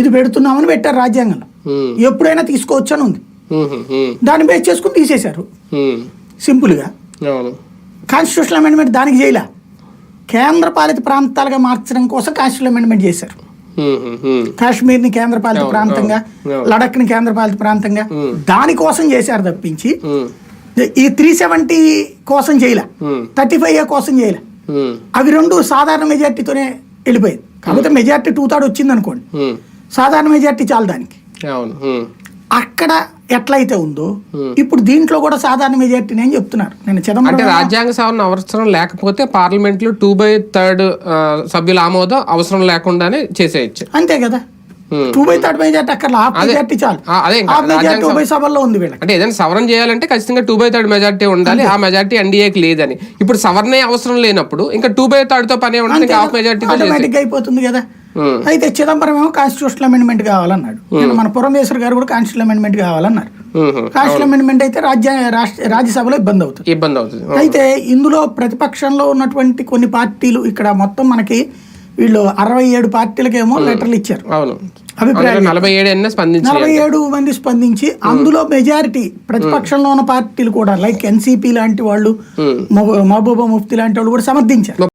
ఇది పెడుతున్నామని పెట్టారు రాజ్యాంగంలో ఎప్పుడైనా తీసుకోవచ్చు అని ఉంది. దాన్ని బేస్ చేసుకుని తీసేశారు. సింపుల్గా అవును. కాన్స్టిట్యూషనల్ అమెండ్మెంట్ దానికి చేయలే. కేంద్ర పాలిత ప్రాంతాలుగా మార్చడం కోసం కాన్స్టిట్యూషనల్ అమెండ్మెంట్ చేశారు. కాశ్మీర్ని కేంద్ర పాలిత ప్రాంతంగా. లడఖ్ని కేంద్ర పాలిత ప్రాంతంగా దానికోసం చేశారు తప్పించి ఈ త్రీ సెవెంటీ కోసం చేయలే. థర్టీ ఫైవ్ ఏ కోసం చేయలే. అవి రెండు సాధారణ మెజార్టీతోనే వెళ్ళిపోయింది కాకపోతే మెజార్టీ టూ థర్డ్ వచ్చింది అనుకోండి సాధారణ మెజార్టీ చాలు దానికి. అక్కడ ఎట్లయితే ఉందో ఇప్పుడు దీంట్లో కూడా సాధారణ మెజార్టీని అని చెప్తున్నారు. నేను అంటే రాజ్యాంగ సవరణ అవసరం లేకపోతే పార్లమెంట్లో టూ బై థర్డ్ సభ్యుల ఆమోదం అవసరం లేకుండానే చేసేయచ్చు. అంతే కదా. టూ బై థర్డ్ మెజార్టీ అక్కడ హాఫ్ మెజార్టీ చాలు. హాఫ్ మెజార్టీ రాజ్యాంగ ఉభయ సభల్లో ఉంది వీళ్ళకి. అంటే ఏదైనా సవరణ చేయాలంటే ఖచ్చితంగా టూ బై థర్డ్ మెజార్టీ ఉండాలి ఆ మెజార్టీ ఎన్డీఏకి లేదని. ఇప్పుడు సవరణే అవసరం లేనప్పుడు ఇంకా టూ బై థర్డ్తో పని ఇంకా హాఫ్ ఆటోమేటిక్ అయిపోతుంది కదా. అయితే చిదంబరం ఏమో కాన్స్టిట్యూషనల్ అమెండ్మెంట్ కావాలన్నాడు. నేను మన పురంధేశ్వర్ గారు కూడా కాన్స్టిట్యూషనల్ అమెండ్మెంట్ కావాలన్నారు. ఉమ్, కాన్స్టిట్యూషనల్ అమెండ్మెంట్ అయితే రాజ్య రాజ్యసభలో ఇబ్బంది అవుతుంది. ఇబ్బంది అవుతుంది. అయితే ఇందులో ప్రతిపక్షంలో ఉన్నటువంటి కొన్ని పార్టీలు ఇక్కడ మొత్తం మనకి వీళ్ళు అరవై ఏడు పార్టీలకేమో లెటర్లు ఇచ్చారు. అవును. అభిప్రాయం అందులో నలభై ఏడు ఎన్న స్పందించి నలభై ఏడు మంది స్పందించి అందులో మెజారిటీ ప్రతిపక్షంలో ఉన్న పార్టీలు కూడా లైక్ ఎన్సీపీ లాంటి వాళ్ళు మహబూబా ముఫ్తీ లాంటి వాళ్ళు కూడా సమర్థించారు.